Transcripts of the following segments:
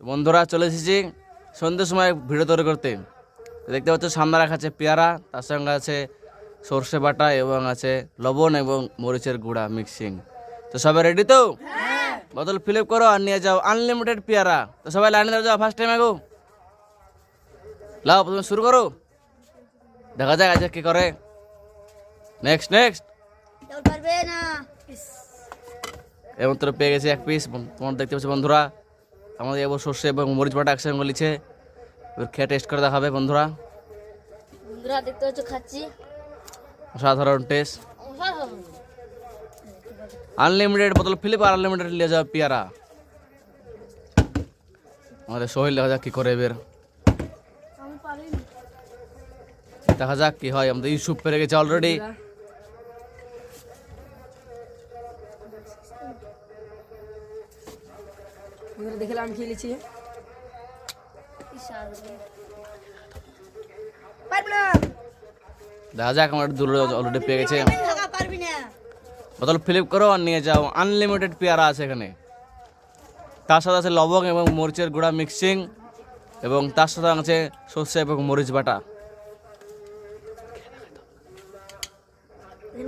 বন্ধুরা চলে এসেছি সন্ধ্যের সময় ভিডিও তৈরি করতে দেখতে পাচ্ছ সামনে রাখা আছে পেয়ারা তার সঙ্গে আছে সর্ষে বাটা এবং আছে লবণ এবং মরিচের গুঁড়া মিক্সিং তো সবাই রেডি তো বোতল ফিল করো আর নিয়ে যাও আনলিমিটেড পেয়ারা তো সবাই লাইনে ধরে যাও ফার্স্ট টাইম আগো লাও প্রথমে শুরু করো দেখা যাক আজকে কি করে নেক্সট নেক্সট না এবং তোরা পেয়ে গেছে এক পিস তোমার দেখতে পাচ্ছি বন্ধুরা আমাদের এবার সর্ষে এবং মরিচ বাটা একসঙ্গে বলেছে এবার খেয়ে টেস্ট করে দেখাবে বন্ধুরা। বন্ধুরা দেখতে পাচ্ছ খাচ্ছি। অসাধারণ টেস্ট আনলিমিটেড বোতল ফিলিপ আর আনলিমিটেড নিয়ে যাবে পেয়ারা। আমাদের সোহেল দেখা যাক কি করে এবার। দেখা যাক কি হয়। আমাদের ইউসুফ পেরে গেছে অলরেডি বন্ধুরা দেখলে আমি খেলেছি পারবে না। দেখা যাক আমার দূর অলরেডি পেয়ে গেছে। থাকা পারবি না। বোতল ফিলিপ করো আর নিয়ে যাও। আনলিমিটেড পেয়ারা আছে এখানে। তার সাথে আছে লবঙ্গ এবং মরিচের গুঁড়া মিক্সিং এবং তার সাথে আছে সর্ষে এবং মরিচ বাটা।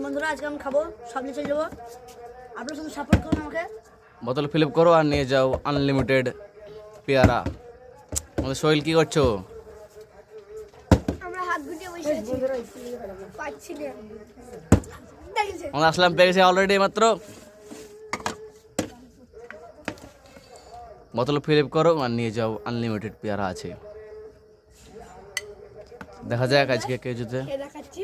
বন্ধুরা আজকে আমি খাব সব নিয়ে চলে যাব। আপনার সঙ্গে সাপোর্ট করুন আমাকে। বোতল ফিলিপ করো আর নিয়ে যাও আনলিমিটেড পেয়ারা। আমাদের সোহেল কি করছ? আমরা আসলাম পেয়ে গেছে অলরেডি মাত্র। বোতল ফিলিপ করো আর নিয়ে যাও আনলিমিটেড পেয়ারা আছে। দেখা যাক আজকে কে জুতে। দেখাচ্ছি?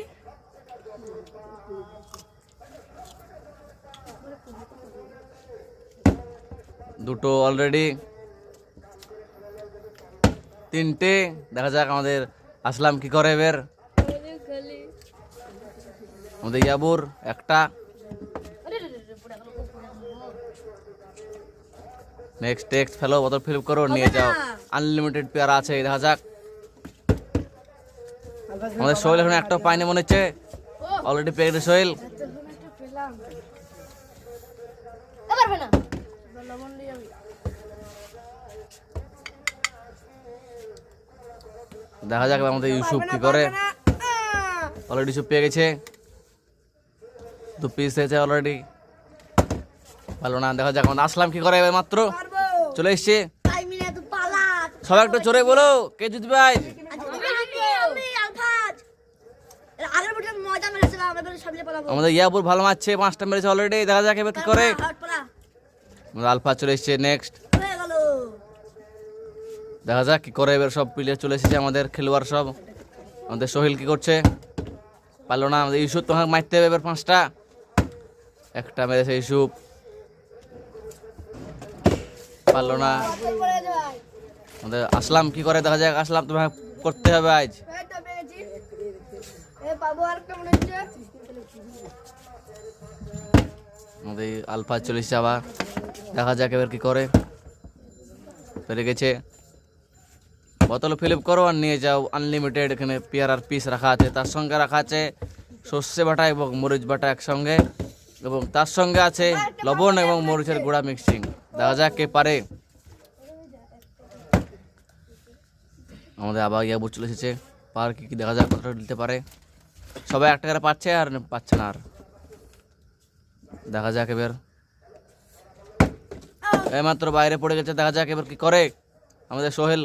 দুটো অলরেডি তিনটে দেখা যাক আমাদের আসলাম কি করে এবার। আমাদের ইয়াবুর একটা। নেক্সট টেক্সট ফেলো বোতল ফিলিপ করো নিয়ে যাও। আনলিমিটেড পেয়ারা আছে দেখা যাক। আমাদের সোহেল এখন একটা পাইনি মনে হচ্ছে। অলরেডি পেয়ে গেছে পারবে না দেখা যাক আমাদের ইউসুফ কি করে। অলরেডি ইউসুফ পেয়ে গেছে। দু পিস হয়েছে অলরেডি ভালো না দেখা যাক আমাদের আসলাম কি করে মাত্র। চলে এসছে। সবাই একটু জোরে বলো কে জিতবে পালাবো। আমাদের ইয়াবুর ভালো মারছে পাঁচটা মেরেছে অলরেডি দেখা যাক এবার কি করে। আলফা চলে এসছে নেক্সট দেখা যাক কি করে এবার সব প্লেয়ার চলে এসেছে আমাদের খেলোয়াড় সব। আমাদের সোহেল কি করছে? পারল না আমাদের ইউসুফ, তোমাকে মারতে হবে এবার পাঁচটা। একটা মেরেছে ইউসুফ। পারল না। আমাদের আসলাম কি করে? দেখা যাক, আসলাম, তোমাকে করতে হবে আজ। আমাদের আলফা চলে এসেছে আবার। দেখা যাক এবার কি করে। পেরে গেছে। বোতল ফিলিপ করো আর নিয়ে যাও। আনলিমিটেড এখানে পেয়ারার পিস রাখা আছে। তার সঙ্গে রাখা আছে সর্ষে বাটা এবং মরিচ বাটা একসঙ্গে। এবং তার সঙ্গে আছে লবণ এবং মরিচের গুঁড়া মিক্সিং দেখা যাক কে পারে। আমাদের আবার ইয়াবু চলে এসেছে। পার কি কি দেখা যাক কতটা দিতে পারে। সবাই একটা করে পাচ্ছে আর পাচ্ছে না আর। দেখা যাক এবার। এইমাত্র বাইরে পড়ে গেছে দেখা যাক এবার কি করে। আমাদের সোহেল।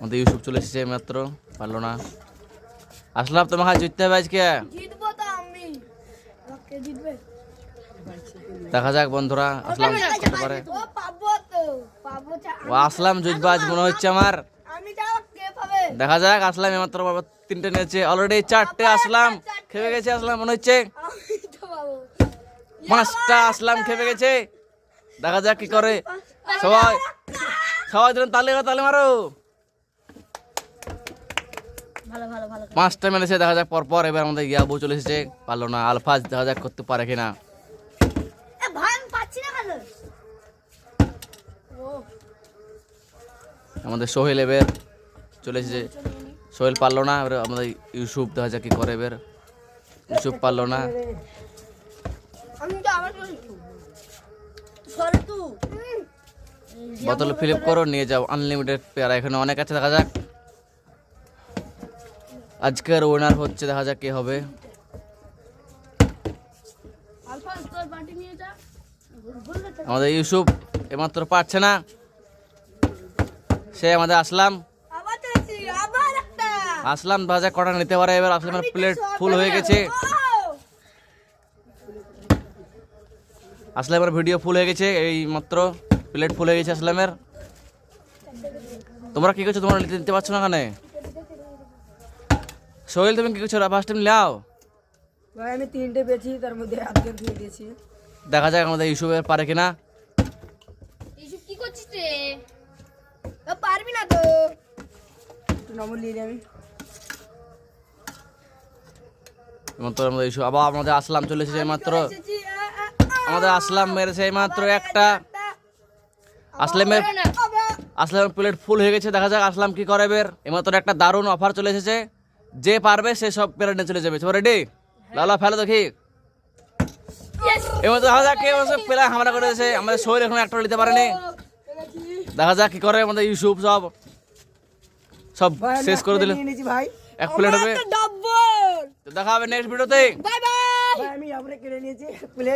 আমাদের ইউসুফ চলে এসেছে মাত্র পারল না। আসলাম তোমাকে জিততে হবে আজকে। দেখা যাক বন্ধুরা আসলাম করতে পারে ও পাবো তো পাবো চা- ও আসলাম জিতবো আজ মনে হচ্ছে আমার। দেখা যাক আসলাম বাবা তিনটে নিয়েছে। অলরেডি চারটে আসলাম। খেপে গেছে আসলাম মনে হচ্ছে। পাঁচটা আসলাম খেপে গেছে। দেখা যাক কি করে। সবাই সবাই যেন তালে তালে মারো। পাঁচটা মেরেছে দেখা যাক পরপর এবার আমাদের ইয়াবু চলে এসেছে। পারল না আলফাজ দেখা যাক করতে পারে কিনা। আমাদের সোহেল এবার চলে এসেছে। সোহেল পারল না এবার আমাদের ইউসুফ দেখা যাক কি করে এবার। ইউসুফ পারল না। আমি তো বোতল ফিলিপ করো নিয়ে যাও। আনলিমিটেড পেয়ারা এখানে অনেক আছে দেখা যাক। আজকের ওনার হচ্ছে দেখা যাক কে হবে। আমাদের ইউসুফ এমাত্র পারছে না। সে আমাদের আসলাম। আসলাম দেখা যাক কটা নিতে পারে। এবার আসলামের প্লেট ফুল হয়ে গেছে ও! আসলামের ভিডিও ফুল হয়ে গেছে এই মাত্র প্লেট ফুল হয়ে গেছে আসলামের। তোমরা কি করছ? তোমরা নিতে নিতে পারছ না কেন সোহেল তুমি কি করছ? ফার্স্ট টাইম লাও ভাই আমি তিনটে পেয়েছি তার মধ্যে আজকে দিয়ে দিয়েছি। দেখা যাক আমাদের ইউসুফের পারে কিনা। এইসব কি করছিস রে? ও পারবি না তো। একটু নম্বর নিয়ে আমি। মাত্র আমাদের ইস্যু আবার আমাদের আসলাম চলে এসেছে মাত্র। আমাদের আসলাম মেরেছে এই মাত্র একটা আসলামের আসলামের প্লেট ফুল হয়ে গেছে দেখা যাক আসলাম কি করে বের। এমাত্র একটা দারুণ অফার চলে এসেছে। যে পারবে সে সব প্লেট নিয়ে চলে যাবে। রেডি লালা ফেলো দেখি। এবার দেখা যাক কে প্লেট হামলা করে দিয়েছে। আমাদের শরীর এখন একটা নিতে পারেনি। দেখা যাক কি করে আমাদের ইউসুফ সব সব শেষ করে দিল। এক প্লেট হবে। দেখা হবে নেক্সট ভিডিওতে বাই বাই আমি আমরা কেড়ে নিয়েছি প্লেট